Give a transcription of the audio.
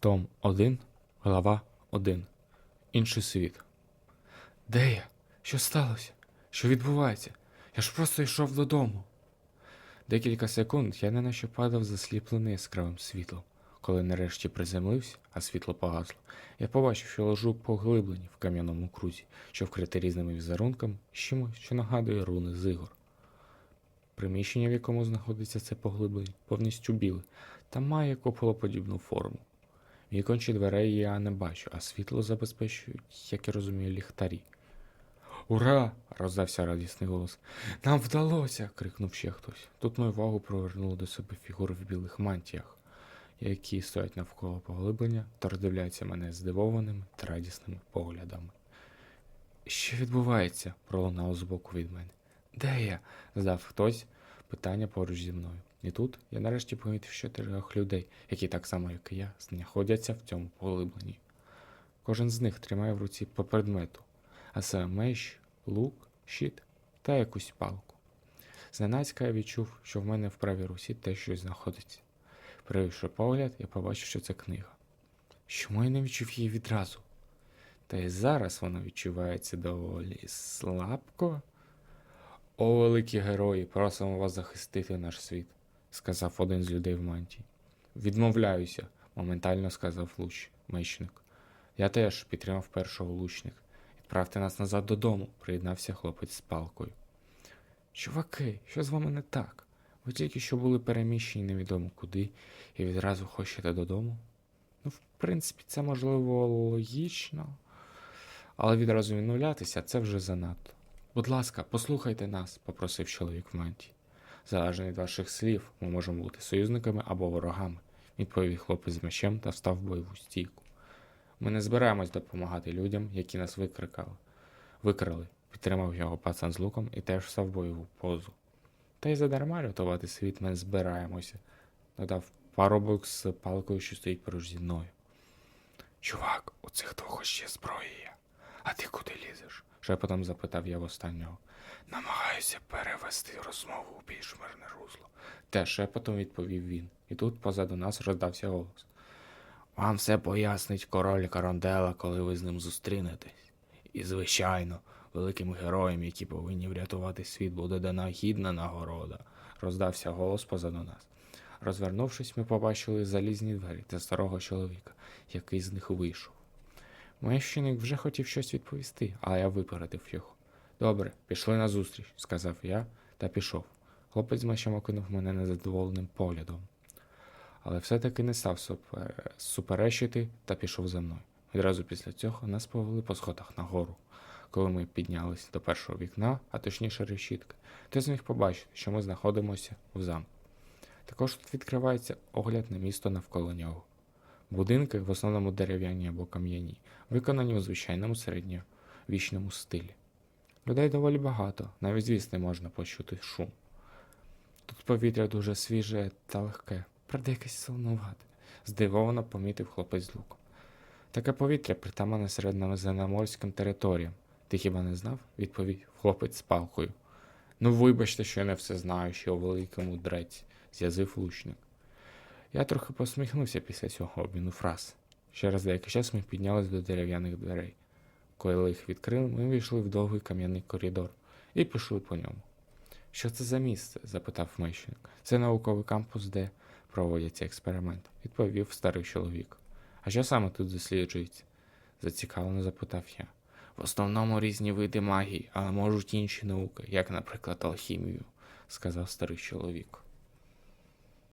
Том 1, глава 1. Інший світ. Де я? Що сталося? Що відбувається? Я ж просто йшов додому. Декілька секунд я неначе падав засліплений яскравим світлом. Коли нарешті приземлився, а світло погасло, я побачив, що лежу поглиблені в кам'яному крузі, що вкрите різними візерунками, чимось, що нагадує руни з ігор. Приміщення, в якому знаходиться це поглиблення, повністю біле та має куполоподібну форму. Вікон чи дверей я не бачу, а світло забезпечують, як я розумію, ліхтарі. Ура! роздався радісний голос. Нам вдалося. крикнув ще хтось. Тут мою увагу привернули до себе фігури в білих мантіях, які стоять навколо поглиблення та роздивляються мене здивованими та радісними поглядами. Що відбувається? пролунало збоку від мене. Де я? задав хтось питання поруч зі мною. І тут я нарешті помітив чотирьох людей, які так само, як і я, знаходяться в цьому поглибленні. Кожен з них тримає в руці по предмету, а саме меч, лук, щит та якусь палку. Зненацька я відчув, що в мене в правій руці теж щось знаходиться. Перевівши погляд, я побачив, що це книга. Чому я не відчув її відразу? Та й зараз вона відчувається доволі слабко. О, великі герої, просимо вас захистити наш світ, сказав один з людей в мантії. Відмовляюся, моментально сказав луч, мечник. Я теж підтримав першого лучник. Відправте нас назад додому, приєднався хлопець з палкою. Чуваки, що з вами не так? Ви тільки що були переміщені невідомо куди і відразу хочете додому? Ну, в принципі, це можливо логічно, але відразу відмовлятися це вже занадто. Будь ласка, послухайте нас, попросив чоловік в мантії. Залежно від ваших слів, ми можемо бути союзниками або ворогами, відповів хлопець з мечем та встав в бойову стійку. Ми не збираємось допомагати людям, які нас викрикали. Викрали, підтримав його пацан з луком і теж став в бойову позу. Та й задарма рятувати світ ми не збираємося, додав парубок з палкою, що стоїть поруч зі мною. Чувак, у цих двох ще зброя є. А ти куди лізеш? Шепотом запитав я в останнього. Намагаюся перевести розмову у більш мирне русло. Те шепотом відповів він, і тут позаду нас роздався голос. Вам все пояснить король Карандела, коли ви з ним зустрінетесь. І, звичайно, великим героям, які повинні врятувати світ, буде дана гідна нагорода, роздався голос позаду нас. Розвернувшись, ми побачили залізні двері та старого чоловіка, який з них вийшов. Мещеник вже хотів щось відповісти, але я випередив його. Добре, пішли назустріч, сказав я та пішов. Хлопець з мечем окинув мене незадоволеним поглядом. Але все-таки не став супер... суперечити та пішов за мною. Відразу після цього нас повели по сходах нагору. Коли ми піднялися до першого вікна, а точніше решітки, то зміг побачити, що ми знаходимося в замку. Також тут відкривається огляд на місто навколо нього. Будинки, в основному дерев'яні або кам'яні, виконані у звичайному середньовічному стилі. Людей доволі багато, навіть звісно можна почути шум. Тут повітря дуже свіже та легке, правда якесь солонувате, здивовано помітив хлопець з луком. Таке повітря притаманне середньоземноморським територіям. Ти хіба не знав? відповів хлопець з палкою. Ну, вибачте, що я не все знаю, що у великому дрець, з'язив лучник. Я трохи посміхнувся після цього обміну фраз. Через деякий час ми піднялись до дерев'яних дверей. Коли їх відкрили, ми війшли в довгий кам'яний коридор і пішли по ньому. Що це за місце? запитав мещник. Це науковий кампус, де проводяться експерименти, відповів старий чоловік. А що саме тут досліджується? зацікавлено запитав я. В основному різні види магії, але можуть інші науки, як, наприклад, алхімію, сказав старий чоловік.